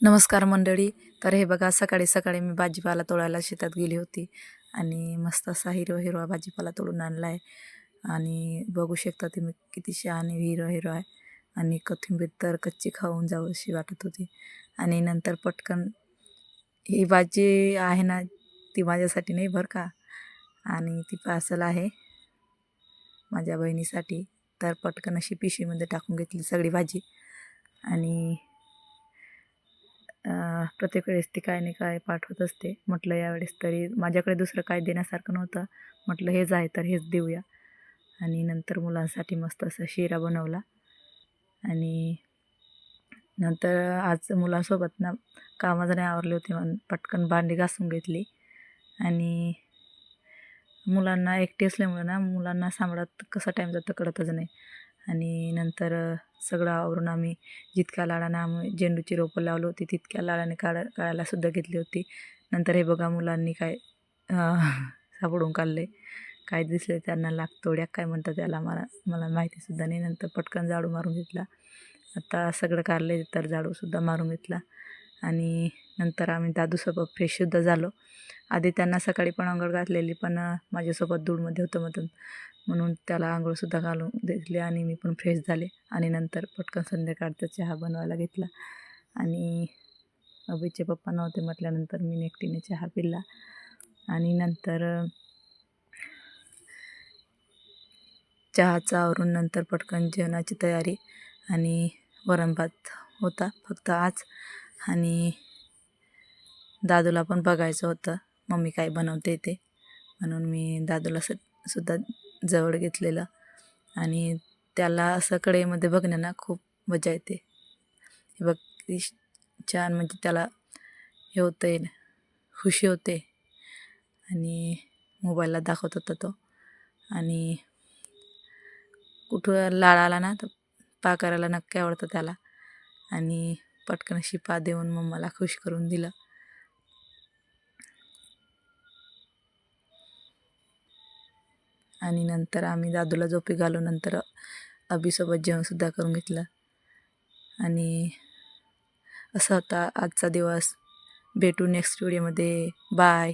नमस्कार मंडळी. तर हे बघा सकाळी सकाळी मी भाजीपाला तोडायला शेतात गेली होती आणि मस्त असा हिरवा हिरवा भाजीपाला तोडून आणला आहे आणि बघू शकता तुम्ही किती छान हिरवा हिरवा आहे. आणि कोथिंबीर तर कच्ची खाऊन जाऊ अशी वाटत होती. आणि नंतर पटकन ही भाजी आहे ना ती माझ्यासाठी नाही बरं का. आणि ती पार्सल आहे माझ्या बहिणीसाठी. तर पटकन अशी पिशवीमध्ये टाकून घेतली सगळी भाजी. आणि प्रत्येक वेळेस ती काय नाही काय पाठवत असते. म्हटलं यावेळेस तरी माझ्याकडे दुसरं काय देण्यासारखं नव्हतं. म्हटलं हेच आहे तर हेच देऊया. आणि नंतर मुलांसाठी मस्त असा शिरा बनवला. आणि नंतर आज मुलांसोबत ना कामाचं नाही आवरले होते म्हणून पटकन भांडी घासून घेतली. आणि मुलांना एकटी असल्यामुळे ना मुलांना सांभाळत कसा टाईम जातो कळतच नाही. आणि नंतर सगळं आवरून आम्ही जितक्या लाडानं आम्ही झेंडूची रोपं लावली होती तितक्या लाडाने काढ काढायलासुद्धा घेतली होती. नंतर हे बघा मुलांनी काय सापडून काढले. काय दिसले त्यांना लागतोड्या काय म्हणतात त्याला मला मला माहितीसुद्धा नाही. नंतर पटकन झाडू मारून घेतला. आता सगळं काढले तर झाडूसुद्धा मारून घेतला. आणि नंतर आम्ही दादूसोबत फ्रेशसुद्धा झालो. आधी त्यांना सकाळी पण आंघोळ घातलेली पण माझ्यासोबत धूळमध्ये होतं मधून. म्हणून त्याला आंघोळसुद्धा घालून दिली आणि मी पण फ्रेश झाले. आणि नंतर पटकन संध्याकाळचा चहा बनवायला घेतला. आणि अभिचे पप्पा नव्हते म्हटल्यानंतर मी एकटीने चहा पिला. आणि नंतर चहाचा आवरून नंतर पटकन जेवणाची तयारी आणि वरण भात होता फक्त आज. आणि दादूला पण बघायचं होतं. मम्मी काय बनवते ते? म्हणून मी दादूला सु सुद्धा जवळ घेतलेलं. आणि त्याला असं कढईमध्ये बघण्याना खूप मजा येते. हे बघ छान म्हणजे त्याला हे होतं आहे खुशी होते. आणि मोबाईलला दाखवत होता तो. आणि कुठं लाळ आला ना तर पा करायला नक्की आवडतं त्याला. आणि पटकन शिपा देऊन मम्माला खुश करून दिलं. आणि नंतर आम्ही दादूला झोपी घालू नंतर अभिसोबत जेवणसुद्धा करून घेतलं. आणि असा होता आजचा दिवस. भेटू नेक्स्ट व्हिडिओमध्ये बाय